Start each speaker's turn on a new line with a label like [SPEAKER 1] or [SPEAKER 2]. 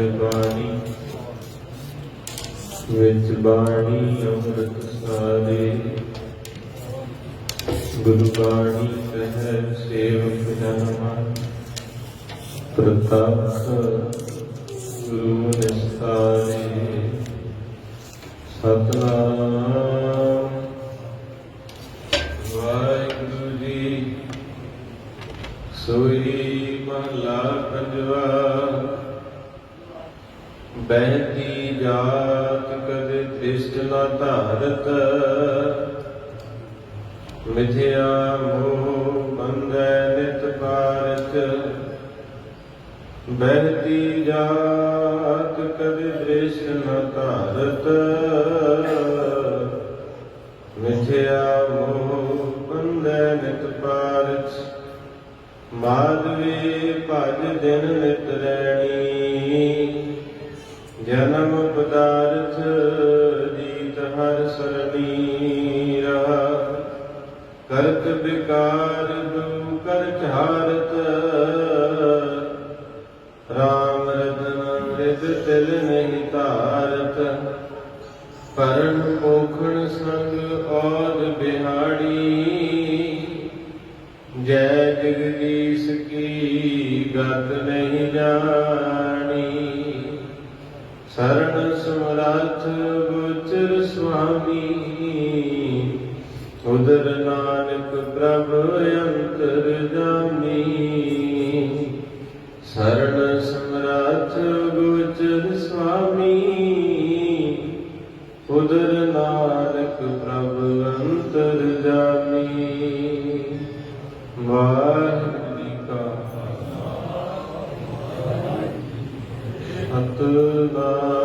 [SPEAKER 1] ਬਾਣੀ, ਵਿੱਚ ਬਾਣੀ ਅੰਮ੍ਰਿਤ ਸਾਰੇ। ਗੁਰੂ ਬਾਣੀ ਕਹੈ, ਸੇਵਕ ਜਨ ਪ੍ਰਤਾਪ ਗੁਰੂ ਨਿਸਤਾਰੇ। ਸਤਨਾਮ। ਵਾਹਿਗੁਰੂ ਜੀ, ਸੋਈ ਮਹਲਾ ਪੰਜਵਾ। ਬਹਿਤੀ ਜਾਤ ਕਦੇ ਦ੍ਰਿਸ਼ਟ ਨਾ ਧਾਰਤ। ਮਿਥਿਆ ਮੋਹ ਬੰਧੈ ਨਿਤ ਪਾਰਤ। ਬਹਿਤੀ ਜਾਤ ਕਦੇ ਦ੍ਰਿਸ਼ਟ ਨਾ ਧਾਰਤ। ਮਿਥਿਆ ਮੋਹ ਬੰਧੈ ਨਿਤ ਪਾਰਤ। ਮਾਧਵੇ ਭਜ ਦਿਨ ਨਿਤ ਰੈਣੀ ਕਰਤ ਵਿਕਾਰ ਦੂ ਕਰ ਚਾਰਤ ਰਾਮ ਰਤਨ ਰਿਦ ਤਿਲ ਨਹੀਂ ਧਾਰਤ। ਪਰਨ ਪੋਖਣ ਸੰਗ ਔਰ ਬਿਹਾੜੀ। ਜੈ ਜਗਦੀਸ਼ ਕੀ ਗਤ ਨਹੀਂ ਜਾਣੀ। ਸਰਣ ਸਮਰੱਥ ਗੁਚਰ ਸੁਆਮੀ। ਉਦਰ ਨਾਨਕ ਪ੍ਰਭ ਅੰਤਰ ਜਾਮੀ ਸਰਣ ਸਮਰੱਥ ਗੁਚਰ ਸੁਆਮੀ। ਉਦਰ ਨਾਨਕ ਪ੍ਰਭ ਅੰਤਰ ਜਾਮੀ ਵਾਹਿਗੁਰੂ ਜੀ ਕਾ ਸਤਿਨਾਮ ਵਾਹਿਗੁਰੂ